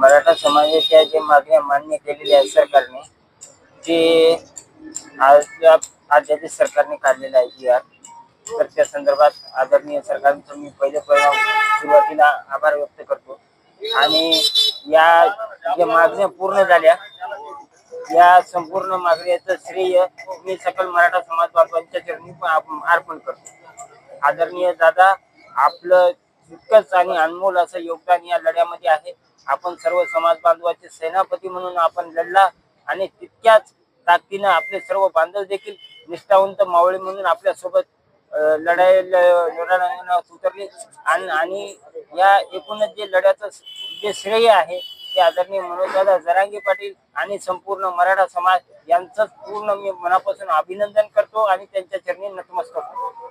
मराठा समाजाच्या जे मागण्या मान्य केलेल्या आहेत सरकारने ते आज आजच्या सरकारने काढलेलं आहे जी आर. तर त्या संदर्भात आदरणीय सरकारचं मी पहिले पहिला सुरुवातीला आभार व्यक्त करतो. आणि या ज्या मागण्या पूर्ण झाल्या या संपूर्ण मागण्याचं श्रेय मी सकल मराठा समाज बांधवांच्या चरणी अर्पण करतो. आदरणीय दादा आपलं तितकंच आणि अनमोल असं योगदान या लढ्यामध्ये आहे. आपण सर्व समाज बांधवाचे सेनापती म्हणून आपण लढला आणि तितक्याच ताकदीनं आपले सर्व बांधव देखील निष्ठावंत मावळे म्हणून आपल्यासोबत लढाईला लढायला उतरले. आणि या एकूणच जे लढ्याचं जे श्रेय आहे ते आदरणीय मनोजदादा जरांगे पाटील आणि संपूर्ण मराठा समाज यांचं पूर्ण मी मनापासून अभिनंदन करतो आणि त्यांच्या चरणी नतमस्तक करतो